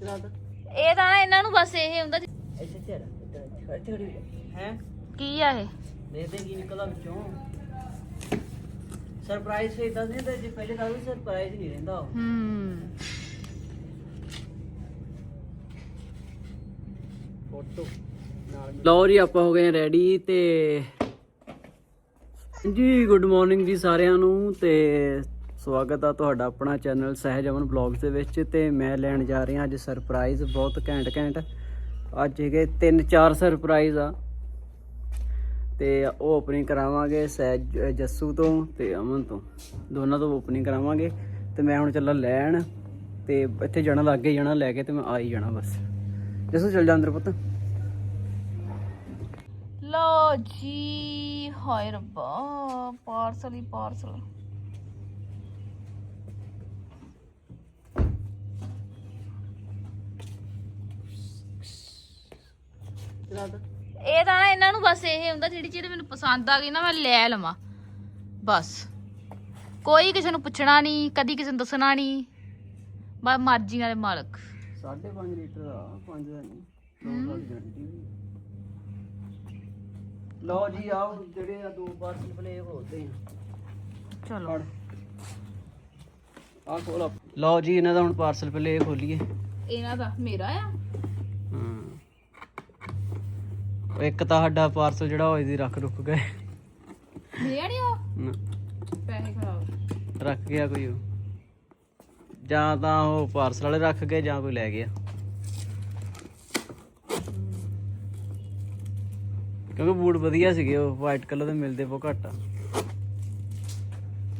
ਇਹ ਤਾਂ ਨਾ ਇਹਨਾਂ ਨੂੰ ਬਸ ਇਹ ਹੁੰਦਾ ਇੱਥੇ ਤੇ ਇੱਥੇ ਇੱਥੇ ਖੜੀ ਹੈ? ਕੀ ਆ ਇਹ? ਦੇ ਦੇ ਕੀ ਨਿਕਲਦਾ ਵਿੱਚੋਂ? ਸਰਪ੍ਰਾਈਜ਼ ਫੇ ਦੱਸ ਨਹੀਂ ਤੇ ਜੇ ਪਹਿਲੇ ਦਾ ਵੀ ਸਰਪ੍ਰਾਈਜ਼ ਨਹੀਂ ਰਹਿੰਦਾ ਉਹ। ਹੂੰ। ਫੋਟੋ। ਲਓ ਜੀ ਆਪਾਂ ਹੋ ਗਏ ਰੈਡੀ ਤੇ ਜੀ ਗੁੱਡ ਮਾਰਨਿੰਗ ਜੀ ਸਾਰਿਆਂ ਨੂੰ ਤੇ ਸਵਾਗਤ ਆ ਤੁਹਾਡਾ ਆਪਣਾ ਚੈਨਲ ਸਹਿਜ ਅਮਨ ਬਲੌਗਸ ਦੇ ਵਿੱਚ ਤੇ ਮੈਂ ਲੈਣ ਜਾ ਰਿਹਾ ਅੱਜ ਸਰਪ੍ਰਾਈਜ਼ ਬਹੁਤ ਘੈਂਟ ਘੈਂਟ। ਅੱਜ ਹੈਗੇ ਤਿੰਨ ਚਾਰ ਸਰਪ੍ਰਾਈਜ਼ ਆ। ਤੇ ਉਹ ਓਪਨਿੰਗ ਕਰਾਵਾਂਗੇ ਸਹਿਜ, ਜੱਸੂ ਤੋਂ ਤੇ ਅਮਨ ਤੋਂ। ਦੋਨਾਂ ਤੋਂ ਓਪਨਿੰਗ ਕਰਾਵਾਂਗੇ ਤੇ ਮੈਂ ਹੁਣ ਚੱਲਾਂ ਲੈਣ ਤੇ ਇੱਥੇ ਜਾਣਾ, ਲੱਗੇ ਜਾਣਾ, ਲੈ ਕੇ ਤੇ ਮੈਂ ਆ ਹੀ ਜਾਣਾ ਬਸ। ਜੱਸੂ, ਚੱਲ ਜਾ ਅੰਦਰ ਪੁੱਤ। ਲੋ ਜੀ, ਹਾਏ ਰੱਬਾ ਪਾਰਸਲ ਹੀ ਪਾਰਸਲ ਇਹ ਤਾਂ ਨਾ ਇਹਨਾਂ ਨੂੰ ਬਸ ਇਹ ਹੁੰਦਾ ਜਿਹੜੀ ਚੀਜ਼ ਮੈਨੂੰ ਪਸੰਦ ਆ ਗਈ ਨਾ ਮੈਂ ਲੈ ਲਵਾਂ। ਬਸ। ਕੋਈ ਕਿਸੇ ਨੂੰ ਪੁੱਛਣਾ ਨਹੀਂ ਕਦੀ ਕਿਸੇ ਨੂੰ ਦੱਸਣਾ ਨਹੀਂ। ਬਸ ਮਰਜ਼ੀ ਨਾਲੇ ਮਾਲਕ। 5.5 ਲੀਟਰ ਆ 5 ਦਾ ਨਹੀਂ 2 ਸਾਲ ਦੀ ਗਾਰੰਟੀ ਵੀ। ਲਓ ਜੀ ਆਓ ਜਿਹੜੇ ਆ ਦੋ ਪਾਰਸਲ ਪਲੇ ਹੋਤੇ ਆ। ਚਲੋ। ਆ ਖੋਲ। ਲਓ ਜੀ ਇਹਨਾਂ ਦਾ ਹੁਣ ਪਾਰਸਲ ਪਲੇ ਖੋਲੀਏ। ਇਹਨਾਂ ਦਾ ਮੇਰਾ ਆ ਹਾਂ ਉਹ ਇੱਕ ਤਾਂ ਸਾਡਾ ਪਾਰਸਲ ਜਿਹੜਾ ਹੋਏ ਦੀ ਰੱਖ ਰੁਕ ਗਏ। ਮੇਰਾ ਨਹੀਂ ਉਹ ਨਾ, ਪੈਸੇ ਖਰਾਬ। ਰੱਖ ਗਿਆ ਕੋਈ ਉਹ। ਜਾਂ ਤਾਂ ਉਹ ਪਾਰਸਲ ਵਾਲੇ ਰੱਖ ਗਏ ਜਾਂ ਕੋਈ ਲੈ ਗਿਆ। ਕਿਉਂਕਿ ਬੂਟ ਵਧੀਆ ਸੀਗੇ ਉਹ ਵਾਈਟ ਕਲਰ ਦੇ ਮਿਲਦੇ ਬਹੁਤ ਘੱਟ ਆ।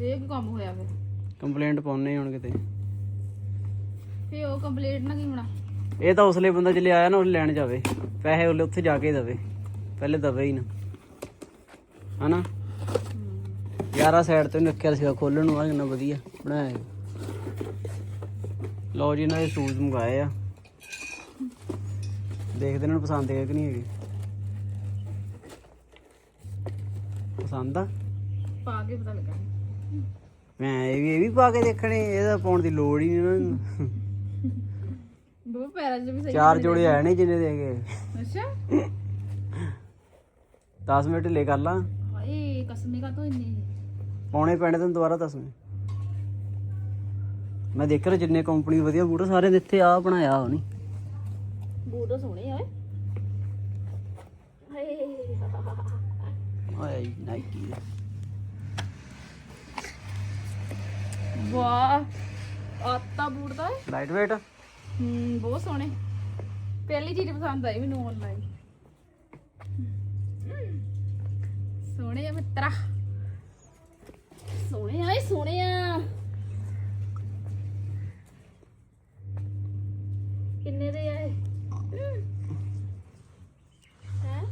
ਇਹ ਕੀ ਕੰਮ ਹੋਇਆ ਫਿਰ? ਕੰਪਲੇਂਟ ਪਾਉਣੇ ਹੁਣ ਕਿਤੇ ਫੇ ਉਹ ਕੰਪਲੀਟ ਨਾ ਕੀ ਹੋਣਾ? ਇਹ ਤਾਂ ਉਸਲੇ ਬੰਦਾ ਜਿਹੜੇ ਆਇਆ ਨਾ ਉਹ ਲੈਣ ਜਾਵੇ। ਪੈਸੇ ਉਹਲੇ ਉੱਥੇ ਜਾ ਕੇ ਦੇਵੇ। ਪਹਿਲੇ ਦਵੇ ਹੀ ਨਾ। ਹਨਾ? ਯਾਰਾ ਸਾਈਡ ਤੇ ਉਹਨੇ ਰੱਖਿਆ ਸੀਗਾ ਖੋਲਣ ਨੂੰ। ਆ ਕਿੰਨਾ ਵਧੀਆ ਬਣਾਇਆ। ਲਓ ਜੀ ਇਹਨਾਂ ਦੇ ਸ਼ੂਜ਼ ਮੰਗਾਏ ਆ। ਦੇਖਦੇ ਇਹਨਾਂ ਨੂੰ ਪਸੰਦ ਹੈ ਕਿ ਨਹੀਂ ਹੈਗੇ। ਪਸੰਦ ਆ? ਪਾ ਕੇ ਪਤਾ ਲੱਗਾ। ਮੈਂ ਇਹ ਵੀ ਇਹ ਵੀ ਪਾ ਕੇ ਦੇਖਣੇ। ਇਹਦਾ ਪਾਉਣ ਦੀ ਲੋੜ ਹੀ ਨਹੀਂ ਇਹਨਾਂ ਨੂੰ। ਦੋ ਪੈਰਾਂ 'ਚ ਵੀ ਸਹੀ ਚਾਰ ਜੋੜੇ ਆਏ ਨੇ ਜਿੰਨੇ ਦੇ ਗਏ ਅੱਛਾ। 10 ਮਿੰਟ ਲੈ ਕਰ ਲਾਂ। ਹਾਏ ਕਸਮੇ ਕਾ ਤੋਂ ਇੰਨੇ ਪਾਉਣੇ ਪੈਣੇ ਤੈਨੂੰ ਦੁਬਾਰਾ ਦੱਸ ਮੈਂ ਦੇਖ ਰਿਹਾ ਜਿੰਨੇ ਕੰਪਨੀ ਵਧੀਆ ਬੂਟ ਆ, ਦੇ ਇੱਥੇ ਆ ਬਣਾਇਆ ਹੋਣੀ ਬੂਟ ਸੋਹਣੇ ਓਏ। ਹਾਏ। ਓਏ ਨਾਈਕੀ ਵਾਹ ਆਤਾ ਬੂਟ ਦਾ ਏ। ਲਾਈਟ weight ਹੂੰ ਬਹੁਤ ਸੋਹਣੇ। ਪਹਿਲੀ ਚੀਜ਼ ਪਸੰਦ ਆਈ ਮੈਨੂੰ ਆਨਲਾਈਨ ਸੋਹਣੇ ਆ ਮਿੱਤਰਾ। ਸੋਹਣੇ ਆਏ ਸੋਹਣੇ ਆ। ਕਿੰਨੇ ਦੇ ਆਏ ਹੈ?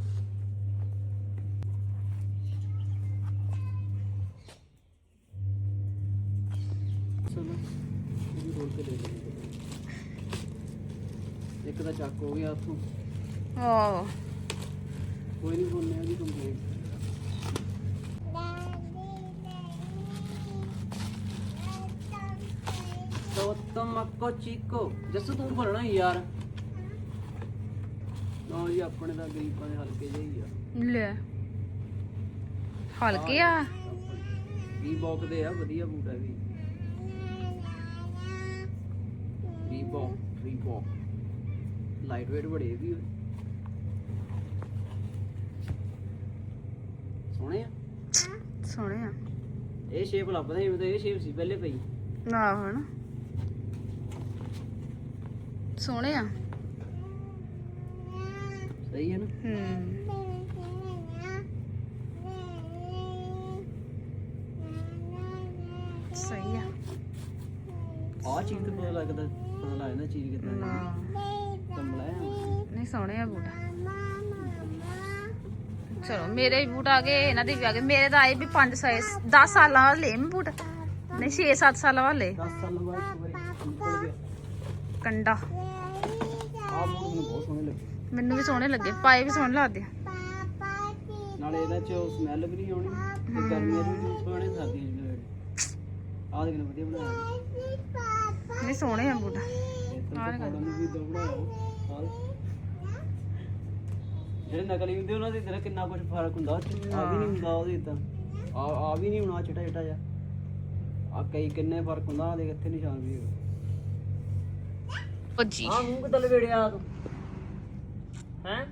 ਚਲੋ, ਇਹ ਵੀ ਖੋਲ ਦੇ ਦੇ ਇੱਕ ਦਾ ਚੱਕ ਹੋ ਗਿਆ ਉੱਥੋਂ। ਆਹ। ਕੋਈ ਨਹੀਂ ਬੋਲਨੇ ਉਹਦੀ ਕੰਪਲੀਟ ਤੋ ਤੁਮ ਅੱਕੋ ਚੀਕੋ। ਜੱਸੂ ਤੂੰ ਬੋਲਣਾ ਯਾਰ। ਨਾ ਜੀ ਆਪਣੇ ਦਾ ਗਰੀਬਾਂ ਦੇ ਹਲਕੇ ਜਿਹੇ ਆ। ਲੈ। ਹਲਕੇ ਆ? ਰੀਬੌਕ ਦੇ ਆ ਵਧੀਆ ਬੂਟ ਹੈ ਵੀ। ਰੀਬੌਕ ਰੀਬੌਕ ਲਾਈਟ weight ਬੜੇ ਵੀ। ਸੋਹਣੇ ਆ। ਸੋਹਣੇ ਆ। ਇਹ ਸ਼ੇਪ ਲੱਭਦਾ ਸੀ ਮੈਂ ਤਾਂ ਇਹ ਸ਼ੇਪ ਸੀ ਪਹਿਲੇ ਪਈ। ਨਾ ਹਣ ਸੋਹਣੇ ਆ। ਸਹੀ ਹੈ ਨਾ। ਹੂੰ। ਸਹੀ ਆ। ਆਹ ਚੀਜ਼ ਤੇ ਪਤਾ ਲੱਗਦਾ ਪਤਾ ਲੱਗ ਜਾਂਦਾ ਚੀਜ਼ ਕਿੱਦਾਂ ਦੀ। ਨਾ। ਕੰਬਲਾ ਹੈ ਨਹੀਂ ਸੋਹਣੇ ਆ ਬੂਟ। ਚਲੋ ਮੇਰੇ ਵੀ ਬੂਟ ਆ ਗਏ ਇਹਨਾਂ ਦੇ ਵੀ ਆ ਗਏ। ਮੇਰੇ ਤਾਂ ਆਏ ਵੀ 5 ਸਾਈਜ਼ 10 ਸਾਲਾਂ ਵਾਲੇ ਮੈਂ ਬੂਟ। ਨਹੀਂ 6-7 ਸਾਲਾਂ ਵਾਲੇ 10 ਸਾਲ ਬਾਅਦ ਕੰਡਾ। ਆਹ ਬੂਟ ਮੈਨੂੰ ਬਹੁਤ ਸੋਹਣੇ ਲੱਗੇ। ਮੈਨੂੰ ਵੀ ਸੋਹਣੇ ਲੱਗੇ ਪਾਏ ਵੀ ਸੋਹਣੇ ਲੱਗਦੇ। ਨਾਲੇ ਇਹਦਾ ਚ ਸਮੈਲ ਵੀ ਨਹੀਂ ਆਉਣੀ ਤੇ ਗਰਮੀਆਂ ਚ ਵੀ ਕਰਨੇ ਸਰਦੀਆਂ ਚ ਆਹ ਦੇਖ ਲੈ ਵਧੀਆ ਬਣਾਇਆ। ਨਹੀਂ ਸੋਹਣੇ ਆ ਬੂਟ। ਇਹ ਹਾਂ ਨਾ ਨੂੰ ਵੀ ਦੌੜਾਇਆ ਹਾਲ ਜਿਹੜੇ ਨਕਲੀ ਹੁੰਦੇ ਉਹਨਾਂ ਦੇ ਤੇਰਾ ਕਿੰਨਾ ਕੁਝ ਫ਼ਰਕ ਹੁੰਦਾ ਉਹ ਚ ਆ ਵੀ ਨਹੀਂ ਹੁੰਦਾ ਉਹਦੇ ਤਾਂ ਆ ਆ ਵੀ ਨਹੀਂ ਹੋਣਾ ਚਿੱਟਾ ਚਿੱਟਾ ਜਿਹਾ। ਆ ਕਈ ਕਿੰਨੇ ਫ਼ਰਕ ਹੁੰਦਾ ਆ ਦੇਖ ਇੱਥੇ ਨਿਸ਼ਾਨ ਵੀ ਹੈਗਾ। ਭੱਜੀ। ਆ ਮੂੰਹ ਕਿੱਦਾਂ ਲਵੇੜਿਆ ਤੂੰ? ਹੈ?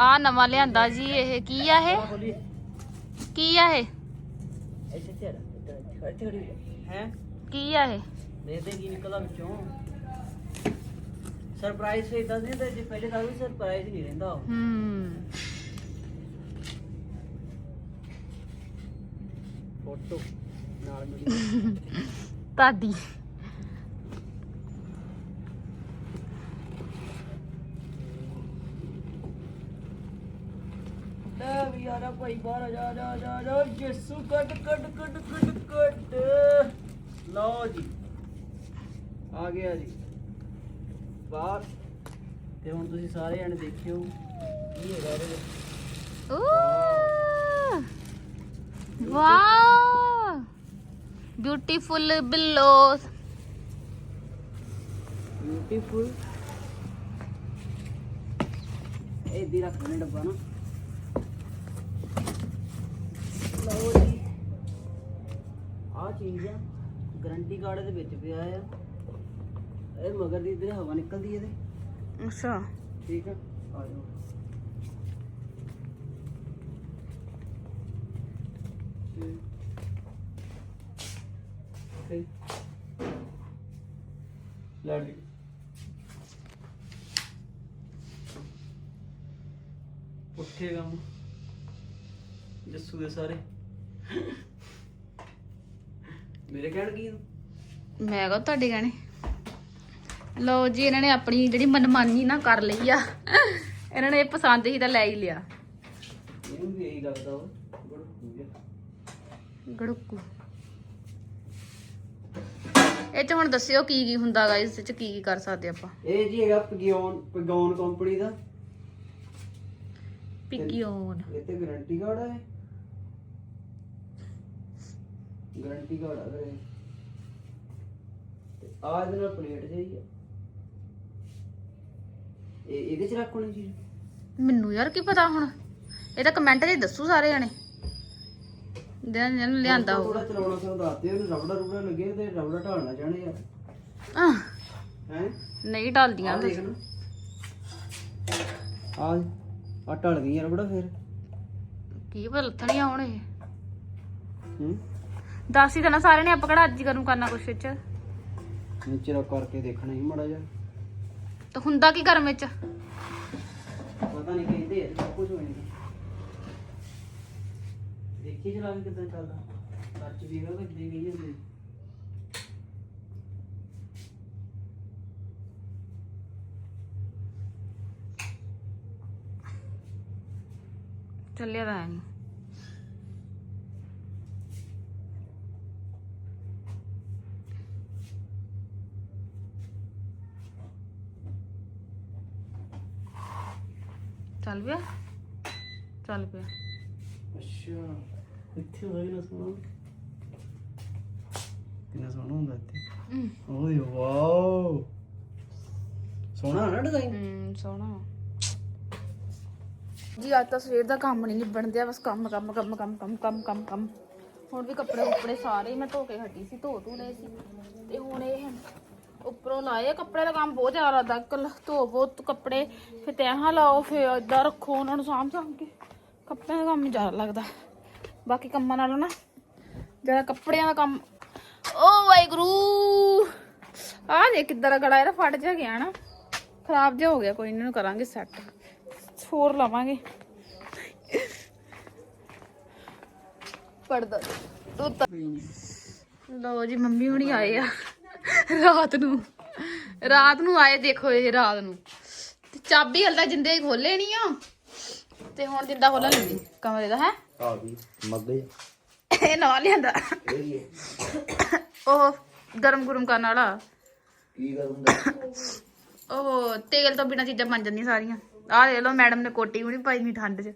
ਆ ਨਵਾਂ ਲਿਆਂਦਾ ਜੀ ਇਹ ਕੀ ਆ ਇਹ? ਬੋਲੀ। ਕੀ ਆ ਇਹ? ਇੱਥੇ ਤੇਰਾ ਇੱਥੇ ਖੜੀ ਹੈ? ਕੀ ਆ ਇਹ? ਦੇਖਦੇ ਕੀ ਨਿਕਲਦਾ ਵਿੱਚੋਂ। ਸਰਪ੍ਰਾਈਜ਼ ਫੇ ਇਦਾਂ ਨਹੀਂ ਤੇ ਜੇ ਪਹਿਲੇ ਦਾ ਵੀ ਸਰਪ੍ਰਾਈਜ਼ ਨਹੀਂ ਰਹਿੰਦਾ ਉਹ। ਹੂੰ। ਫੋਟੋ ਨਾਲ ਮਿਲੀ। ਤੁਹਾਡੀ ਲੈ ਵੀ ਯਾਰਾ ਭਾਈ ਬਾਹਰ ਆ ਜਾ ਜਾ ਜਾ ਜਾ। ਯਿਸੂ ਕੱਢ ਕੱਢ ਕੱਢ ਕੱਢ ਕੱਢ। ਲਓ ਜੀ। ਆ ਗਿਆ ਜੀ। ਬਾਹਰ। ਤੇ ਹੁਣ ਤੁਸੀਂ ਸਾਰੇ ਜਣੇ ਦੇਖਿਓ ਕੀ ਹੈਗਾ ਇਹਦੇ ਵਿੱਚ। ਓ ਵਾਓ! ਬਿਊਟੀਫੁਲ ਬਿਲੋਸ। ਬਿਊਟੀਫੁਲ ਇਹ ਦੀ ਰੱਖ ਲੈਣਾ ਡੱਬਾ ਨਾ। ਲਓ ਜੀ। ਆ ਚੀਜ਼ ਆ ਗਾਰੰਟੀ ਕਾਰਡ ਦੇ ਵਿੱਚ ਪਿਆ ਆ। ਇਹ ਮਗਰ ਦੀ ਇਧਰ ਹਵਾ ਨਿਕਲਦੀ ਇਹਦੇ। ਅੱਛਾ। ਠੀਕ ਆ? ਆ ਜਾਓ ਤੇ ਤੇ ਲੜ ਗਈ ਉੱਠੇ ਕੰਮ। ਜੱਸੂ ਦੇ ਸਾਰੇ। ਮੇਰੇ ਕਹਿਣ ਕੀ? ਮੈਂ ਕਹਾਂ ਤੁਹਾਡੇ ਗਾਣੇ ਲਓ ਜੀ ਇਹਨਾਂ ਨੇ ਆਪਣੀ ਜਿਹੜੀ ਮਨਮਾਨੀ ਨਾ ਕਰ ਲਈ ਆ। ਇਹਨਾਂ ਨੇ ਪਸੰਦ ਹੀ ਤਾਂ ਲੈ ਹੀ ਲਿਆ। ਇਹਨੂੰ ਵੀ ਇਹੀ ਲੱਗਦਾ ਗੜੁੱਕੂ ਚ ਹੁਣ ਦੱਸਿਓ ਕੀ ਕੀ ਹੁੰਦਾਗਾ ਇਸ ਚ ਕੀ ਕੀ ਕਰ ਸਕਦੇ ਆਪਾਂ? ਇਹ ਜੀ ਹੈਗਾ ਪਗਿਓਨ ਪਗੌਨ ਕੰਪਨੀ ਦਾ। ਪਿਗਿਓਨ। ਇਹ ਤੇ ਗਾਰੰਟੀ ਕਾਰਡ ਹੈ ਗਾਰੰਟੀ ਕਾਰਡ ਤੇ ਆ ਇਹਦੇ ਨਾਲ ਪਲੇਟ ਆ। ਇਹ ਇਹਦੇ ਚ ਰੱਖਣੀ ਚੀਜ਼? ਮੈਨੂੰ ਯਾਰ ਕੀ ਪਤਾ ਹੁਣ? ਇਹ ਤਾਂ ਕਮੈਂਟ 'ਚ ਦੱਸੂ ਸਾਰੇ ਜਣੇ। ਜਿਹਨਾਂ ਜਿਹਨਾਂ ਨੇ ਲਿਆਂਦਾ ਹੋਊਗਾ ਥੋੜਾ ਚਲਾਉਣਾ ਸਾਨੂੰ ਦੱਸਦੇ ਉਹਨੂੰ ਰਬੜਾ ਰੁਬੜਾ ਲੱਗੇ ਤੇ ਰਬੜਾ ਢਾਲਣਾ ਚਾਹਣੇ ਯਾਰ ਆਹ, ਹੈ? ਨਹੀਂ ਢਲਦੀਆਂ ਦੇਖ ਨਾ ਆ ਆ ਢਲ ਗਈ ਯਾਰ ਰਬੜਾ ਫਿਰ। ਕੀ ਪਤਾ ਲੱਥਣੀਆਂ ਹੁਣ ਇਹ। ਹੂੰ? ਦੱਸ ਹੀ ਦੇਣਾ ਸਾਰੇ ਨੇ ਆਪਾਂ ਕਿਹੜਾ ਅੱਜ ਹੀ ਕਰੂ ਕਰਨਾ ਕੁਛ ਵਿੱਚ। ਨੀਚੇ ਰੱਖ ਕਰਕੇ ਦੇਖਣਾ ਹੀ ਮੜਾ ਜਾ ਤਾਂ ਹੁੰਦਾ ਕੀ ਗਰਮ ਵਿੱਚ? ਪਤਾ ਨਹੀਂ ਕਹਿੰਦੇ ਆ ਸਭ ਕੁਝ ਹੋ ਜਾਂਦਾ ਦੇਖੀ ਚਲਾ ਕੇ ਕਿੱਦਾਂ ਚੱਲਦਾ। ਟੱਚ ਵੀ ਹੈਗਾ ਕਿ ਗਈ ਜਾਂਦੀ ਚੱਲਿਆ ਤਾਂ ਹੈ ਨਹੀਂ ਚੱਲ ਪਿਆ। ਚੱਲ ਪਿਆ। ਅੱਛਾ ਇੱਥੇ ਹੋਇਆ ਕਿੰਨਾ ਸੋਹਣਾ? ਕਿੰਨਾ ਸੋਹਣਾ ਹੁੰਦਾ ਇੱਥੇ? ਓਏ ਵਾਓ। ਸੋਹਣਾ ਨਾ ਡਿਜ਼ਾਈਨ ਹਮ ਸੋਹਣਾ। ਜੀ ਅੱਜ ਤਾਂ ਸਵੇਰ ਦਾ ਕੰਮ ਨਹੀਂ ਨਿਬਣ ਦਿਆ ਬਸ ਕੰਮ ਕੰਮ ਕੰਮ ਕੰਮ ਕੰਮ ਕੰਮ ਕੰਮ ਕੰਮ। ਹੁਣ ਵੀ ਕੱਪੜੇ ਉੱਪੜੇ ਸਾਰੇ ਹੀ ਮੈਂ ਧੋ ਕੇ ਹਟੀ ਸੀ ਧੋ ਧੂ ਲਏ ਸੀ। ਤੇ ਹੁਣ ਇਹ ਉੱਪਰੋਂ ਲਾਏ ਕੱਪੜੇ ਦਾ ਕੰਮ ਬਹੁਤ ਜ਼ਿਆਦਾ ਦਾ ਕੱਲ ਧੋ ਬਹੁਤ ਕੱਪੜੇ, ਫਿਰ ਤੈਹਾਂ ਲਾਓ, ਫਿਰ ਏਦਾਂ ਰੱਖੋ ਉਹਨਾਂ ਨੂੰ ਸਾਂਭ ਸਾਂਭ ਕੇ। ਕੱਪੜਿਆਂ ਦਾ ਕੰਮ ਜ਼ਿਆਦਾ ਲੱਗਦਾ। ਬਾਕੀ ਕੰਮਾਂ ਨਾਲੋਂ ਨਾ, ਜ਼ਿਆਦਾ ਕੱਪੜਿਆਂ ਦਾ ਕੰਮ, ਓ ਵਾਹਿਗੁਰੂ! ਆ ਦੇ ਕਿੱਦਾਂ ਦਾ ਗਲਾ, ਇਹਦਾ ਫਟ ਜਾ ਗਿਆ ਨਾ। ਖਰਾਬ ਜਿਹਾ ਹੋ ਗਿਆ, ਕੋਈ ਇਹਨਾਂ ਨੂੰ ਕਰਾਂਗੇ ਸੈੱਟ ਹੋਰ ਲਾਵਾਂਗੇ। ਪੜਦਾ। ਤੂੰ ਲਓ ਜੀ, ਮੰਮੀ ਹੁਣੀ ਆਏ ਆ। ਰਾਤ ਨੂੰ। ਰਾਤ ਨੂੰ ਆਏ ਦੇਖੋ ਇਹ ਰਾਤ ਨੂੰ। ਤੇ ਚਾਬੀ ਹਲਦਾ ਜਿੰਦੇ ਖੋਲੇ ਨਹੀਂ ਆ। ਤੇ ਹੁਣ ਜਿੰਦਾ ਖੋਲਣ ਲੱਗੀ ਕਮਰੇ ਦਾ ਹੈ। ਆ ਗਈ ਮੱਗੇ ਇਹ ਲਿਆਂਦਾ। ਇਹ ਉਹ ਗਰਮ ਗਰਮ ਕਰਨ ਵਾਲਾ। ਕੀ ਕਰੂੰਗਾ ਉਹ ਤੇਲ ਤੋਂ ਬਿਨਾ ਚੀਜ਼ਾਂ ਬਣ ਜਾਂਦੀਆਂ ਸਾਰੀਆਂ। ਆਹ ਲੈ ਲਓ ਮੈਡਮ ਨੇ ਕੋਟੀ ਵੀ ਨਹੀਂ ਪਾਈ ਨਹੀਂ ਠੰਡ 'ਚ।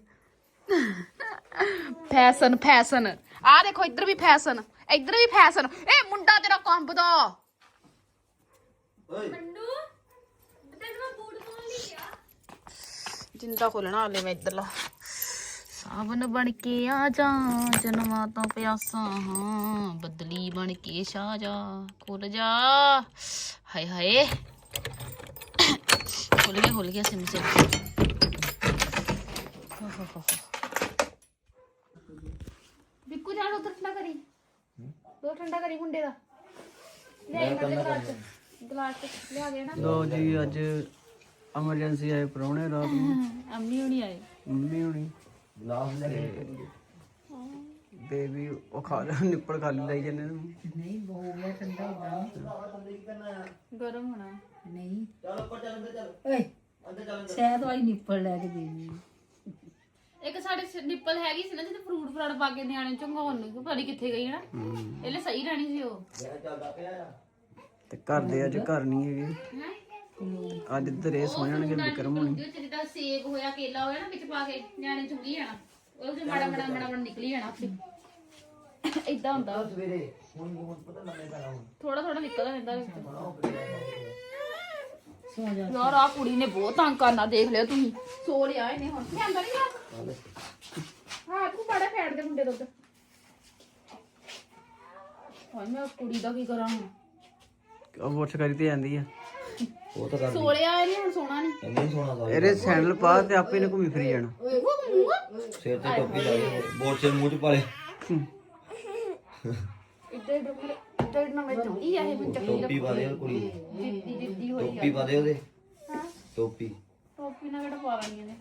Fashion fashion. ਆਹ ਦੇਖੋ ਇੱਧਰ ਵੀ ਫੈਸ਼ਨ। ਇੱਧਰ ਵੀ ਫੈਸ਼ਨ। ਇਹ ਮੁੰਡਾ ਤੇਰਾ ਕੰਬਦਾ ਜਿੰਦਾ ਖੋਲਣਾ ਹਲੇ ਮੈਂ ਇੱਧਰਲਾ। ਸਾਵਨ ਬਣ ਕੇ ਆ ਜਾ ਜਨਮਾਂ ਤੋਂ ਪਿਆਸਾ ਹਾਂ ਬਦਲੀ ਬਣ ਕੇ ਛਾ ਜਾ ਖੁੱਲ ਜਾ। ਹਾਏ ਹਾਏ। ਖੁੱਲ ਗਿਆ ਖੁੱਲ ਗਿਆ ਸਿਮ ਸਿਮ। ਬਿੱਕੂ ਜਾਨ ਉਧਰ ਠੰਡਾ ਕਰੀ। ਦੋ ਠੰਡਾ ਕਰੀ ਮੁੰਡੇ ਦਾ। ਲੈ ਮੈਂ ਤੇ ਗਲਾਸ ਚ ਲਿਆ ਗਿਆ ਨਾ। ਲੋ ਜੀ ਅੱਜ ਐਮਰਜੈਂਸੀ ਆਏ ਪ੍ਰਾਹੁਣੇ ਰਾਤ ਨੂੰ। ਅੰਮੀ ਹੁਣੀ ਆਏ। ਮੰਮੀ ਹੋਣੀ। ਬੇਬੀ ਉਹ ਖਾ ਲਿਆ ਨਿੱਪਲ ਖਾਲੀ ਲਈ ਜਾਂਦੇ ਨੂੰ। ਗਰਮ ਹੋਣਾ। ਨਹੀਂ। ਓਏ ਸ਼ਾਇਦ ਵਾਲੀ ਨਿੱਪਲ ਲੈ ਕੇ ਦੇਣੀ ਇੱਕ ਸਾਡੇ ਸ- ਨਿੱਪਲ ਹੈਗੀ ਸੀ ਨਾ ਜਿੱਥੇ ਫਰੂਟ ਫਰਾਟ ਪਾ ਕੇ ਨਿਆਣੇ ਚੰਗਾਉਣ ਨੂੰ ਪਤਾ ਨੀ ਕਿੱਥੇ ਗਈ ਨਾ। ਇਹਲੇ ਸਹੀ ਰਹਿਣੀ ਸੀ ਉਹ। ਤੇ ਘਰ ਦੇ ਅੱਜ ਘਰ ਨਹੀਂ ਹੈਗੇ। ਹੈ ਅੱਜ ਇੱਧਰ ਇਹ ਸੌ ਜਾਣਗੇ ਵਿਕਰਮ ਹੋਣੀ। ਵਿੱਚ ਜਿੱਦਾਂ ਸੇਬ ਹੋਇਆ ਕੇਲਾ ਹੋਇਆ ਨਾ ਵਿੱਚ ਪਾ ਕੇ ਨਿਆਣੇ ਚੁੰਗੀ ਜਾਣਾ। ਉਹ ਜੇ ਮਾੜਾ ਮਾੜਾ ਮਾੜਾ ਮਾੜਾ ਨਿਕਲੀ ਜਾਣਾ ਉੱਥੇ। ਇਦਾਂ ਹੁੰਦਾ। ਥੋੜਾ ਥੋੜਾ ਨਿਕਲਦਾ ਰਹਿੰਦਾ ਵਿੱਚ। ਸੋ ਜਾ ਯਾਰ ਆ ਕੁੜੀ ਨੇ ਬਹੁਤ ਤੰਗ ਕਰਨਾ ਦੇਖ ਲਿਆ ਤੁਸੀਂ। ਸੋ ਲਿਆ ਇਹਨੇ ਹੁਣ। ਲਿਆਂਦਾ ਨਹੀਂ ਹਾਂ ਤੂੰ ਬੜਾ ਫੈੜ ਦੇ ਮੁੰਡੇ ਦੁੱਧ ਹਾਂ ਮੈਂ ਉਸ ਕੁੜੀ ਦਾ ਕੀ ਕਰਾਂ ਹੁਣ? ਉਹ ਵੋਟ ਕਰੀ ਤੇ ਜਾਂਦੀ ਆ। ਉਹ ਤਾਂ ਕਰ ਸੋ ਲਿਆ ਇਹਨੇ ਹੁਣ ਸੋਣਾ ਨਹੀਂ ਇੰਨੇ ਸੋਹਣਾ ਦਾ ਇਹਦੇ ਸੈਂਡਲ ਪਾ ਤੇ ਆਪੇ ਨੇ ਘੁੰਮੀ ਫਿਰੀ ਜਾਣਾ। ਉਹ ਮੂੰਹ ਸਿਰ ਤੇ ਟੋਪੀ ਲਾ ਲਈ ਬੋਟ ਸੇ ਮੂੰਹ ਚ ਪਾ ਲੈ। ਇੱਧਰ ਇੱਧਰ ਇੱਧਰ ਨਾ ਮੈਂ ਚੁੰਗੀ ਆ ਇਹ ਟੋਪੀ ਪਾ ਦੇ ਉਹ ਕੁੜੀ ਦੀ। ਜਿੱਦੀ ਜਿੱਦੀ ਹੋਈ ਟੋਪੀ ਪਾ ਦੇ ਉਹਦੇ। ਹਾਂ। ਟੋਪੀ। ਟੋਪੀ ਨਾਲ ਕਿਹੜਾ ਪਾ ਲੈਣੀ ਇਹਨੇ?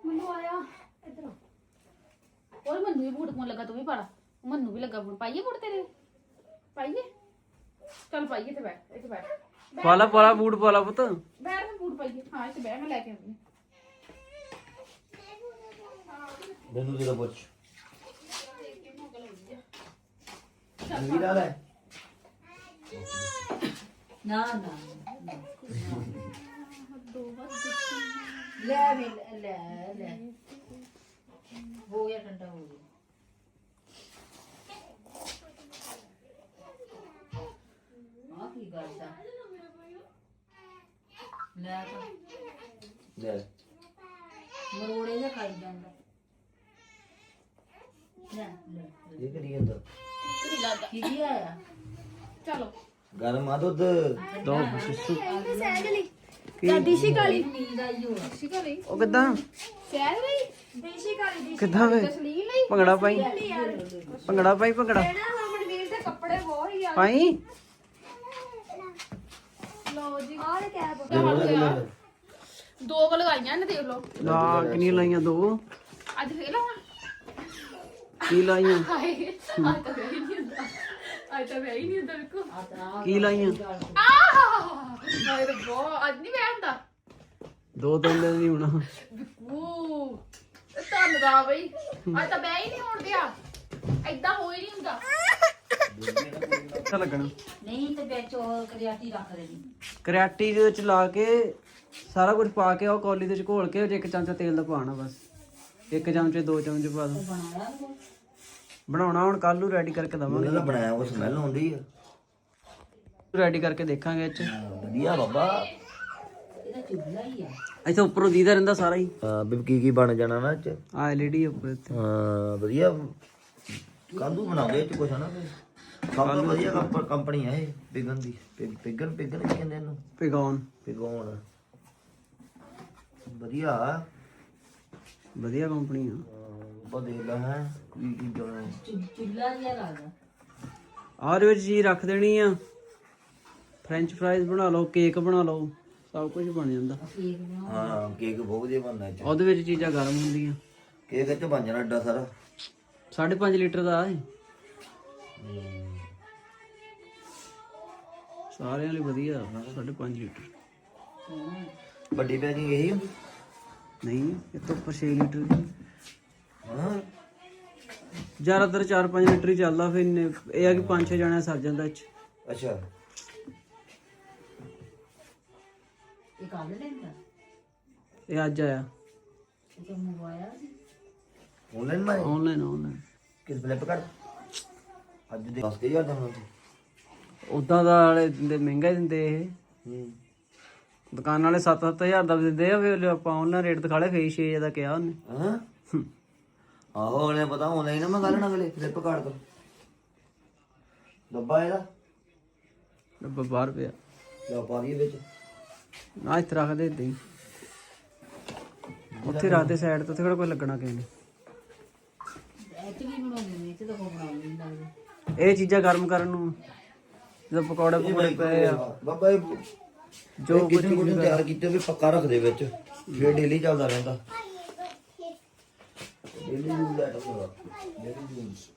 ਮੈਨੂੰ ਆਇਆ। ਇੱਧਰ ਆ। ਹੋਰ ਮੈਨੂੰ ਵੀ ਬੂਟ ਕੋਣ ਲੱਗਾ ਤੂੰ ਵੀ ਪਾੜਾ ਮੈਨੂੰ ਵੀ ਲੱਗਾ ਬੂਟ। ਪਾਈਏ ਬੂਟ ਤੇਰੇ? ਪਾਈਏ? ਚੱਲ ਪਾਈਏ ਤੇ ਬੈਠ ਇੱਥੇ ਬੈਠ। ਪਾਲਾ ਪਾਲਾ ਬੂਟ ਪਾਲਾ ਪੁੱਤ। ਬੈਠ ਮੈਂ ਬੂਟ ਪਾਈਏ। ਹਾਂ ਇੱਥੇ ਬੈਠ ਮੈਂ ਲੈ ਕੇ ਆਉਂਦੀ ਮੈਨੂੰ ਜਿਹੜਾ ਪੁੱਛ। ਵੀਰਾ ਲੈ। ਨਾ ਨਾ ਲੈ ਵੀ ਲੈ ਲੈ। ਲੈ ਹੋ ਗਿਆ ਠੰਡਾ ਹੋ ਗਿਆ ਆ ਕੀ ਕਰਦਾ ਲੈ ਤਾਂ। ਲੈ। ਮਰੋੜੇ ਜਿਹਾ ਖਾਈ ਜਾਂਦਾ। ਲੈ ਲੈ ਇਹ ਕਰੀ ਜਾਂਦਾ ਨਹੀਂ ਲੱਗਦਾ ਕੀ ਕੀ ਆਇਆ? ਚਲੋ। ਗਰਮ ਆ ਦੁੱਧ। ਦੋ ਸਿੱਸੂ ਦੇਸੀ ਕਾਲੀ ਨੀਂਦ ਆਈ ਹੋ ਸਿਕਾ ਲਈ ਉਹ ਕਿੱਦਾਂ? ਸਹਿਜ ਲਈ? ਦੇਸ਼ੀ ਕਾਲੀ ਦੀ ਕਿੱਦਾਂ ਵੇ? ਤਸਲੀਮ ਲਈ। ਭੰਗੜਾ ਪਾਈ। ਭੰਗੜਾ ਪਾਈ ਭੰਗੜਾ। ਨਾ ਮਨਵੀਰ ਦੇ ਕੱਪੜੇ ਬਹੁਤ ਹੀ ਆ ਪਾਈ? ਜੀ। ਆਹ ਦੇ ਬੋਲਾ ਦੇ ਲੈ। ਦੋ ਕੁ ਲਗਾਈਆਂ ਨੇ ਦੇਖ ਲਓ। ਲਾ ਕਿੰਨੀ ਲਾਈਆਂ ਦੋ? ਅੱਜ ਫੇਰ ਲਾਵਾਂ ਕੀ ਲਾਈਆਂ? ਹਾਏ ਅੱਜ ਤਾਂ ਵਿਆਹ ਹੀ ਨਹੀਂ ਹੁੰਦਾ। ਅੱਜ ਤਾਂ ਵਿਆਹ ਹੀ ਨਹੀਂ ਹੁੰਦਾ ਵੇਖੋ ਆ ਤਾਂ ਕੀ ਲਾਈਆਂ? ਆਹ! ਹਾਏ ਰੱਬੋ ਅੱਜ ਨਹੀਂ ਵਿਆਹ ਹੁੰਦਾ। ਦੋ ਤਿੰਨ ਦਿਨ ਨਹੀਂ ਹੋਣਾ। ਉਹ ਧੰਨਵਾਦ ਬਈ। ਅੱਜ ਤਾਂ ਵਿਆਹ ਹੀ ਨਹੀਂ ਹੋਣ ਦਿਆ। ਐਦਾਂ ਹੋ ਹੀ ਨਹੀਂ ਹੁੰਦਾ। ਅੱਛਾ ਲੱਗਣਾ? ਨਹੀਂ ਤੇ ਵਿੱਚ ਉਹ ਕਰਿਆਤੀ ਰੱਖ ਦੇਣੀ। ਕਰਿਆਟੀ ਦੇ ਵਿੱਚ ਲਾ ਕੇ ਸਾਰਾ ਕੁਝ ਪਾ ਕੇ ਉਹ ਕੌਲੀ ਦੇ ਵਿੱਚ ਘੋਲ ਕੇ ਉਹ 'ਚ ਇੱਕ ਚਮਚਾ ਤੇਲ ਦਾ ਪਾਣਾ ਬਸ। ਇੱਕ ਚਮਚੇ ਦੋ ਚਮਚੇ ਪਾ ਦੋ। ਬਣਾਇਆ ਨੀ ਕੋਈ। ਬਣਾਉਣਾ ਹੁਣ ਕੱਲ ਨੂੰ ਰੈਡੀ ਕਰਕੇ ਦਵਾਂਗੇ। ਉਹਦਾ ਬਣਾਇਆ ਉਹ ਸਮੈਲ ਆਉਂਦੀ ਆ। ਰੈਡੀ ਕਰਕੇ ਦੇਖਾਂਗੇ ਇਹ ਚ। ਵਧੀਆ ਬਾਬਾ। ਇਹਦਾ ਚੁੱਲ੍ਹਾ ਹੀ ਆ। ਇੱਥੇ ਉੱਪਰੋਂ ਦੀਦਾ ਰਹਿੰਦਾ ਸਾਰਾ ਹੀ। ਹਾਂ ਵੀ ਕੀ ਕੀ ਬਣ ਜਾਣਾ ਨਾ ਇਹ ਚ। ਆ ਐਲਈਡੀ ਉੱਪਰ ਇੱਥੇ। ਹਾਂ ਵਧੀਆ। ਕਾਂਦੂ ਬਣਾਉਂਦੇ ਇਹ ਚ ਕੁਛ ਹਨਾ? ਫਿਰ। ਸਭ ਤੋਂ ਵਧੀਆ ਕੰਪ- ਕੰਪਨੀ ਆ ਇਹ ਪਿਗਨ ਦੀ। ਪਿਗ- ਪਿਗਨ ਪਿਗਨ ਕੀ ਕਹਿੰਦੇ ਇਹਨੂੰ? ਪਿਗਾਉਣ। ਪਿਗਾਉਣ। ਵਧੀਆ। ਵਧੀਆ ਕੰਪਨੀ ਆ। ਉਹ ਦੇਖ ਲੈ ਹੈ ਕੀ ਕੀ ਜਾਣਾ। ਚੁ- ਚੁੱਲ੍ਹਾ ਜਿਹਾ ਲੱਗਦਾ ਆਹ ਦੇ ਵਿੱਚ ਚੀਜ਼ ਰੱਖ ਦੇਣੀ ਆ। ਫ੍ਰੈਂਚ ਫ੍ਰਾਈਜ਼ ਬਣਾ ਲਓ ਕੇਕ ਬਣਾ ਲਓ ਸਭ ਕੁਝ ਬਣ ਜਾਂਦਾ। ਕੇਕ ਹਾਂ ਕੇਕ ਬਹੁਤ ਵਧੀਆ ਬਣਦਾ ਚ। ਉਹਦੇ ਵਿੱਚ ਚੀਜ਼ਾਂ ਗਰਮ ਹੁੰਦੀਆਂ। ਕੇਕ ਚ ਬਣ ਜਾਣਾ ਏਡਾ ਸਾਰਾ। 5.5 ਲੀਟਰ ਦਾ ਹੈ। ਸਾਰਿਆਂ ਲਈ ਵਧੀਆ 5.5 ਲੀਟਰ। ਵੱਡੀ ਪੈਕਿੰਗ ਇਹੀ ਹੁੰਦੀ ਨਹੀਂ ਇਹ ਤੋਂ ਉੱਪਰ 6 ਲੀਟਰ ਦੀ। ਹਾਂ। ਜ਼ਿਆਦਾਤਰ 4-5 ਲੀਟਰ ਹੀ ਚੱਲਦਾ ਫਿਰ ਇੰਨੇ ਇਹ ਆ ਕਿ 5-6 ਜਣਾ ਸਰ ਜਾਂਦਾ ਇਹ 'ਚ ਅੱਛਾ। ਇਹ ਕੱਢ ਲੈਂਦਾ? ਇਹ ਅੱਜ ਆਇਆ। ਇਹ ਤਾਂ ਮੰਗਵਾਇਆ ਸੀ। ਆਨਲਾਈਨ ਮੈਂ ਆਨਲਾਈਨ ਆਨਲਾਈਨ ਕਿਸ ਫਲਿੱਪ ਕਰ ਅੱਜ ਦੇ 10000 ਦਾ ਹੁਣ ਉਦਾਂ ਦਾ ਵਾਲੇ ਦਿੰਦੇ ਮਹਿੰਗਾ ਹੀ ਦਿੰਦੇ ਇਹ। ਹੂੰ। ਦੁਕਾਨ ਵਾਲੇ 7-7000 ਦਾ ਵੀ ਦਿੰਦੇ ਆ ਫਿਰ ਆਪਾਂ ਉਹਨਾਂ ਰੇਟ ਦਿਖਾ ਲਿਆ ਫੇਰ 6000 ਦਾ ਕਿਹਾ ਉਹਨੇ। ਹਾਂ? ਆਹੋ ਉਹਨੇ ਪਤਾ ਆਨਲਾਈਨ ਨਾ ਮੰਗਾ ਲੈਣਾ ਅਗਲੇ ਫਲਿੱਪਕਾਰਟ ਤੋਂ। ਡੱਬਾ ਇਹਦਾ? ਡੱਬਾ ਬਾਹਰ ਪਿਆ। ਲੈ ਪਾ ਦਈਏ ਵਿੱਚ? ਨਾ ਇੱਥੇ ਰੱਖ ਦੇ ਏਦਾਂ ਹੀ। ਉੱਥੇ ਰੱਖ ਦੇ ਸਾਈਡ ਤੇ ਉੱਥੇ ਕਿਹੜਾ ਕੋਈ ਲੱਗਣਾ ਕਿਸੇ ਨੇ। ਨੇ? ਇਹ ਚੀਜ਼ਾਂ ਗਰਮ ਕਰਨ ਨੂੰ ਜਦੋਂ ਪਕੌੜੇ ਪਕੌੜੇ ਪਏ ਆ। ਬਾਬਾ ਇਹ ਜੋ ਕਿਤੇ ਕਿਤੇ ਤਿਆਰ ਕੀਤੇ ਵੀ ਪੱਕਾ ਰੱਖ ਦੇ ਵਿੱਚ। ਫਿਰ ਡੇਲੀ ਚੱਲਦਾ ਰਹਿੰਦਾ। Daily use let daily use